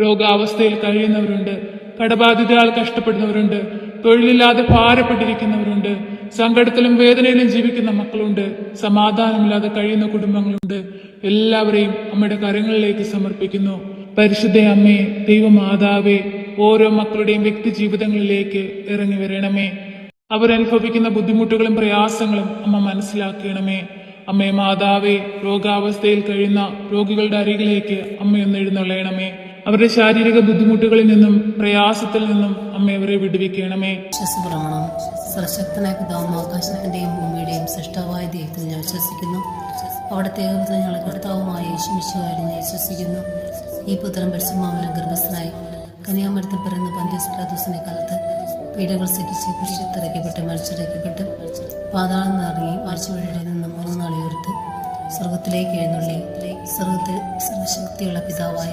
രോഗാവസ്ഥയിൽ കഴിയുന്നവരുണ്ട് കടബാധിതയാൽ കഷ്ടപ്പെടുന്നവരുണ്ട് തൊഴിലില്ലാതെ ഭാരപ്പെട്ടിരിക്കുന്നവരുണ്ട് സങ്കടത്തിലും വേദനയിലും ജീവിക്കുന്ന മക്കളുണ്ട് സമാധാനമില്ലാതെ കഴിയുന്ന കുടുംബങ്ങളുണ്ട്. എല്ലാവരെയും അമ്മയുടെ കരങ്ങളിലേക്ക് സമർപ്പിക്കുന്നു. പരിശുദ്ധ അമ്മേ ദൈവമാതാവേ ഓരോ മക്കളുടെയും വ്യക്തി ജീവിതങ്ങളിലേക്ക് ഇറങ്ങി വരണമേ. അവരനുഭവിക്കുന്ന ബുദ്ധിമുട്ടുകളും പ്രയാസങ്ങളും അമ്മ മനസ്സിലാക്കണമേ. അമ്മേ മാതാവേ രോഗാവസ്ഥയിൽ കഴിയുന്ന രോഗികളുടെ അരികിലേക്ക് അമ്മയൊന്ന് എഴുന്നള്ളയണമേ. അവരുടെ ശാരീരിക ബുദ്ധിമുട്ടുകളിൽ നിന്നും പ്രയാസത്തിൽ നിന്നും അമ്മ അവരെ വിടുവിക്കണമേ. വിശ്വസപ്രമാണം പിതാവും ആകാശത്തിന്റെയും ഭൂമിയുടെയും സൃഷ്ടവായ ദൈവത്തിൽ ഞാൻ വിശ്വസിക്കുന്നു. അവിടത്തെ ഞങ്ങളുടെ കർത്താവുമായ യേശുമിശുവായി ഞാൻ വിശ്വസിക്കുന്നു. ഈ പുത്രൻ പരിശുമാമലം ഗർഭസ്ഥനായി കന്യാമരത്തിൽ പിറന്ന പന്ത്യസ്പ്രാദോസിനെ കാലത്ത് പീഡകൾ സഹിച്ച് കുരിശത്തിറക്കപ്പെട്ട് മരിച്ചിറക്കപ്പെട്ട് പാതാളം നിറങ്ങി ആഴ്ചവഴിയുടെ നിന്ന് മൂന്ന് ഉയർത്ത് സ്വർഗത്തിലേക്ക് എഴുന്നള്ളി. സ്വർഗത്തിൽ സർവശക്തിയുള്ള പിതാവായ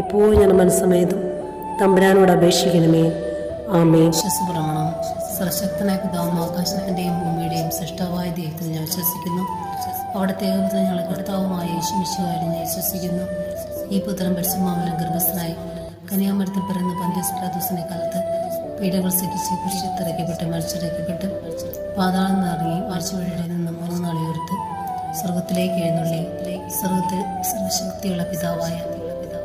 എപ്പോഴും ഞാൻ മനസ്സമയതും തമ്പുരാനോട് അപേക്ഷിക്കണമേ. ആമേ വിശ്വസപ്രമാണം സർശക്തനായ പിതാവും ആകാശത്തിന്റെയും ഭൂമിയുടെയും സൃഷ്ടാവായ ദൈവത്തിൽ ഞാൻ വിശ്വസിക്കുന്നു. അവിടുത്തെ ഏകപുത്ര ഞങ്ങളുടെ കർത്താവുമായ യേശുമിശുവായിരുന്നു ഞാൻ വിശ്വസിക്കുന്നു. ഈ പുത്രം പരിശുമാമലം ഗർഭസ്ഥനായി കന്യാമരത്തിൽ പിറന്ന് പന്ത്യസ്പ്രാദോസിനെ കാലത്ത് പീഡകൾ സഹിച്ച് കുരിശത്തിറക്കപ്പെട്ട് മരിച്ചിറക്കപ്പെട്ട് പാതാളം നിറങ്ങി ആഴ്ചവഴിയുടെ നിന്ന് മൂന്ന് നാളെ ഉയർത്ത് സ്വർഗത്തിലേക്ക് എഴുന്നള്ളി. സ്വർഗത്തിൽ സർവശക്തിയുള്ള പിതാവായ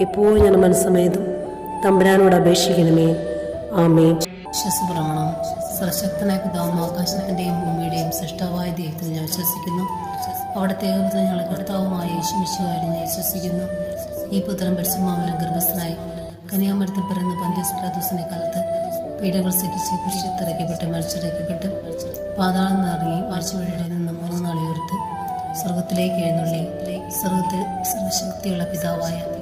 എപ്പോഴും ഞാൻ മനസ്സമേതും തമ്പുരാനോട് അപേക്ഷിക്കണമേ. ആമേ വിശ്വസപ്രമാണം. സർശക്തനായ പിതാവും ആകാശത്തിന്റെയും ഭൂമിയുടെയും സൃഷ്ടാവായ ദൈവത്തിൽ ഞാൻ വിശ്വസിക്കുന്നു. അവിടുത്തെ ഞങ്ങളെ കർത്താവുമായ യേശുമിശുകാരി ഞാൻ വിശ്വസിക്കുന്നു. ഈ പുത്രൻ പരിശുമാവലം ഗർഭസ്ഥനായി കന്യാമരത്തിൽ പിറന്ന പന്ത്യസ്പ്രാദോസിനെ കാലത്ത് പീഡകൾ സഹിച്ച് കുരിശിത്തിറക്കപ്പെട്ട് മരിച്ചിറക്കപ്പെട്ട് പാതാളം നിറങ്ങി മരിച്ചുവഴിയുടെ നിന്ന് മൂന്ന് നാളെ സ്വർഗത്തിലേക്ക് എഴുന്നള്ളി. സ്വർഗത്തിൽ സർവശക്തിയുള്ള പിതാവായ